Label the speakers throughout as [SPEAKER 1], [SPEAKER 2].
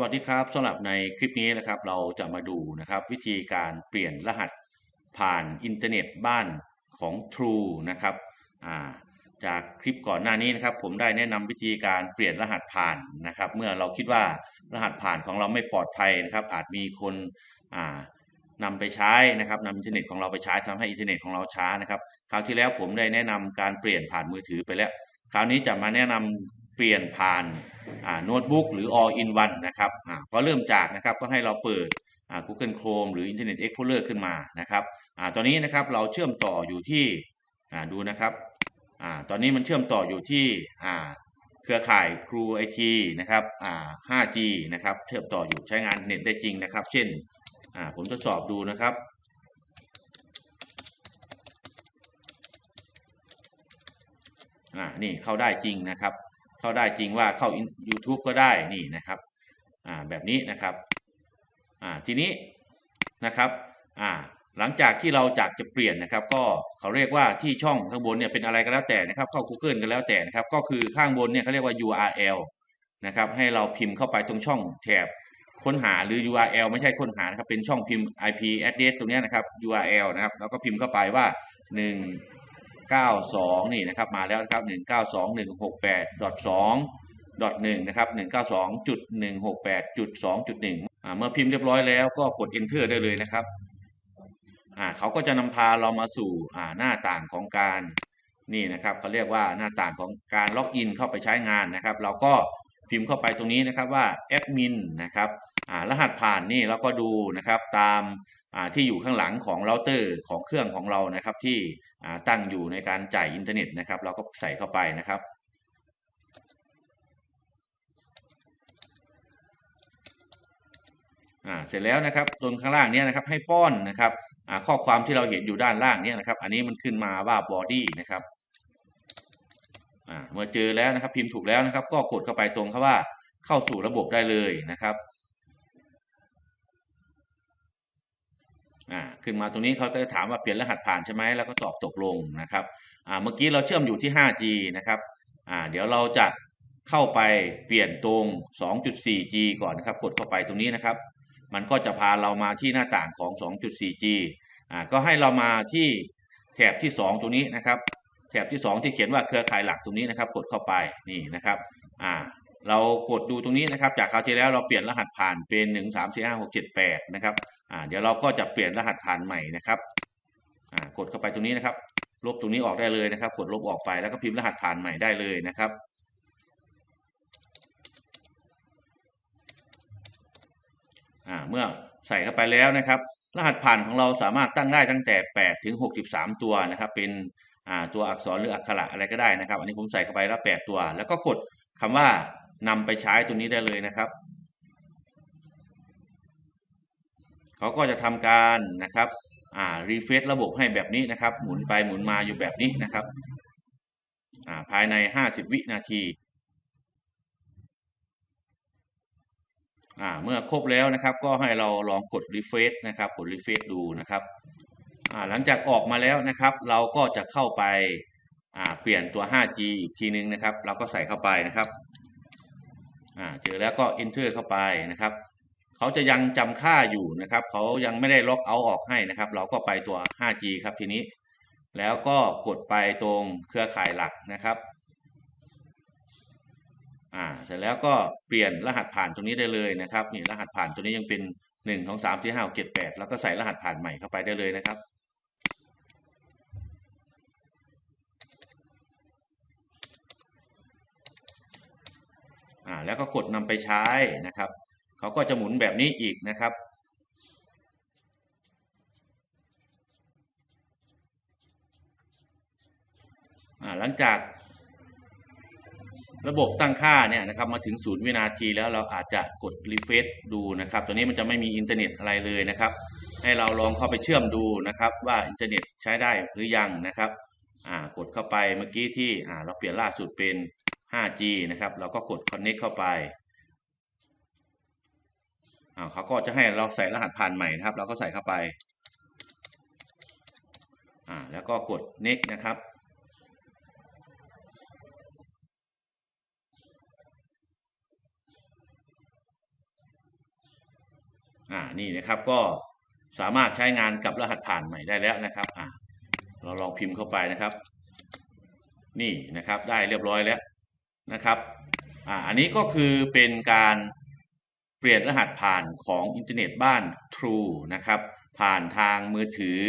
[SPEAKER 1] วัสดีครับสำหรับในคลิปนี้นะครับเราจะมาดูนะครับวิธีการเปลี่ยนรหัสผ่านอินเทอร์เน็ตบ้านของ True นะครับจากคลิปก่อนหน้านี้นะครับ ผมได้แนะนำวิธีการเปลี่ยนรหัสผ่านนะครับ เมื่อเราคิดว่ารหัสผ่านของเราไม่ปลอดภัยนะครับ อาจมีคนนำไปใช้นะครับนำอินเทอร์เน็ตของเราไปใช้ทำให้อินเทอร์เน็ตของเราช้านะครับ คราวที่แล้วผมได้แนะนำการเปลี่ยนผ่านมือถือไปแล้ว คราวนี้จะมาแนะนำ เปลี่ยนผ่านโน้ตบุ๊กหรือ all in one นะครับก็เริ่มจากนะครับก็ให้เราเปิด Google Chrome หรือ Internet Explorer ขึ้นมานะครับตอนนี้นะครับเราเชื่อมต่ออยู่ที่ดูนะครับตอนนี้มันเชื่อมต่ออยู่ที่เครือข่ายครูไอทีนะครับ 5G นะครับเชื่อมต่ออยู่ใช้งานเน็ตได้จริงนะครับ เช่นผมทดสอบดูนะครับอ่านี่เข้าได้จริงนะครับ เข้าได้จริงว่าเข้า YouTube ก็ได้นี่นะครับอ่าแบบนี้นะครับอ่าทีนี้นะครับอ่าหลังจากที่เราจากจะเปลี่ยนนะครับ ก็เขาเรียกว่าที่ช่องข้างบนเนี่ยเป็นอะไรก็แล้วแต่นะครับ เข้า Google กันแล้วแต่นะครับ ก็คือข้างบนเนี่ยเขาเรียกว่า URL นะครับให้เราพิมพ์เข้าไปตรงช่องแถบค้นหาหรือ URL ไม่ใช่ค้นหานะครับเป็นช่องพิมพ์ IP address ตรงนี้นะครับ URL นะครับแล้วก็พิมพ์เข้าไปว่า 192 นี่นะครับมาแล้วนะครับ 192.168.2 1 นะครับ 192.168.2.1 เมื่อพิมพ์เรียบร้อยแล้วก็กด enter ได้เลยนะครับอ่าเขาก็จะนำพาเรามาสู่หน้าต่างของการนี่นะครับเขาเรียกว่าหน้าต่างของการล็อกอินเข้าไปใช้งานนะครับ เราก็พิมพ์เข้าไปตรงนี้นะครับว่าแอดมินนะครับรหัสผ่านนี่เราก็ดูนะครับตาม ที่อยู่ข้างหลังของเราเตอร์ของเครื่องของเรานะครับที่ตั้งอยู่ในการจ่ายอินเทอร์เน็ตนะครับ เราก็ใส่เข้าไปนะครับเสร็จแล้วนะครับตรงข้างล่างนี้นะครับให้ป้อนนะครับข้อความที่เราเห็นอยู่ด้านล่างนี้นะครับ อันนี้มันขึ้นมาว่า body นะครับเมื่อเจอแล้วนะครับพิมพ์ถูกแล้วนะครับ ก็กดเข้าไปตรงคำว่าเข้าสู่ระบบได้เลยนะครับ ขึ้นมาตรงนี้เขาก็จะถามว่าเปลี่ยนรหัสผ่านใช่ไหมแล้วก็ตอบตกลงนะครับเมื่อกี้เราเชื่อมอยู่ที่ 5G นะครับเดี๋ยวเราจะเข้าไปเปลี่ยนตรง 2.4G ก่อนนะครับกดเข้าไปตรงนี้นะครับ มันก็จะพาเรามาที่หน้าต่างของ 2.4G อ่าก็ให้เรามาที่แถบที่ 2 ตรงนี้นะครับแถบที่ 2 ที่เขียนว่าเครือข่ายหลักตรงนี้นะครับ กดเข้าไปนี่นะครับอ่าเรากดดูตรงนี้นะครับ จากคราวที่แล้วเราเปลี่ยนรหัสผ่านเป็น 1 3 4 5 6 7 8 นะครับ อ่าเดี๋ยวเราก็จะเปลี่ยนรหัสผ่านใหม่นะครับอ่ากดเข้าไปตรงนี้นะครับ ลบตรงนี้ออกได้เลยนะครับ กดลบออกไปแล้วก็พิมพ์รหัสผ่านใหม่ได้เลยนะครับเมื่อใส่เข้าไปแล้วนะครับ รหัสผ่านของเราสามารถตั้งได้ตั้งแต่ 8 ถึง 63 ตัวนะครับ เป็นตัวอักษรหรืออักขระอะไรก็ได้นะครับ อันนี้ผมใส่เข้าไปแล้ว 8 ตัว แล้วก็กดคำว่านำไปใช้ตัวนี้ได้เลยนะครับ เขาก็จะทำการนะครับอ่ารีเฟซระบบให้แบบนี้นะครับ หมุนไปหมุนมาอยู่แบบนี้นะครับอ่าภายใน 50 วินาทีอ่าเมื่อครบแล้วนะครับ ก็ให้เราลองกดรีเฟซนะครับกดรีเฟซดูนะครับอ่าหลังจากออกมาแล้วนะครับ เราก็จะเข้าไปอ่าเปลี่ยนตัว 5G อีกทีนึงนะครับ เราก็ใส่เข้าไปนะครับอ่าเจอแล้วก็ enter เข้าไปนะครับ เขาจะยังจำค่าอยู่นะครับ เขายังไม่ได้ล็อกเอาออกให้นะครับ เราก็ไปตัว 5G ครับทีนี้ แล้วก็กดไปตรงเครือข่ายหลักนะครับอ่าเสร็จแล้วก็เปลี่ยนรหัสผ่านตรงนี้ได้เลยนะครับนี่รหัสผ่านตัวนี้ยังเป็นหนึ่งของสามสี่ห้าเจ็ดแปดแล้วก็ใส่รหัสผ่านใหม่เข้าไปได้เลยนะครับ อ่าแล้วก็กดนำไปใช้นะครับ เขาก็จะหมุนแบบนี้อีกนะครับ หลังจากระบบตั้งค่าเนี่ยนะครับมาถึงศูนย์วินาทีแล้วเราอาจจะกดรีเฟซดูนะครับ ตัวนี้มันจะไม่มีอินเทอร์เน็ตอะไรเลยนะครับ ให้เราลองเข้าไปเชื่อมดูนะครับ ว่าอินเทอร์เน็ตใช้ได้หรือยังนะครับกดเข้าไปเมื่อกี้ที่เราเปลี่ยนล่าสุดเป็น 5G นะครับ เราก็กด connect เข้าไป เขาก็จะให้เราใส่รหัสผ่านใหม่นะครับ เราก็ใส่เข้าไป อ่า แล้วก็กด next นะครับ อ่า นี่นะครับ ก็สามารถใช้งานกับรหัสผ่านใหม่ได้แล้วนะครับ อ่า เราลองพิมพ์เข้าไปนะครับ นี่นะครับ ได้เรียบร้อยแล้วนะครับ อ่า อันนี้ก็คือเป็นการ เปลี่ยนรหัสผ่านของอินเทอร์เน็ตบ้าน True นะครับ ผ่านทางมือถือ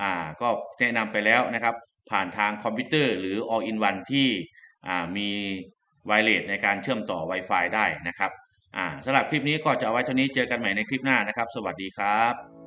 [SPEAKER 1] อ่าก็แนะนำไปแล้วนะครับ ผ่านทางคอมพิวเตอร์หรือ All in One ที่อ่ามีไวเลสในการเชื่อมต่อ Wi-Fi ได้นะครับอ่าสำหรับคลิปนี้ก็จะเอาไว้เท่านี้เจอกันใหม่ในคลิปหน้านะครับ สวัสดีครับ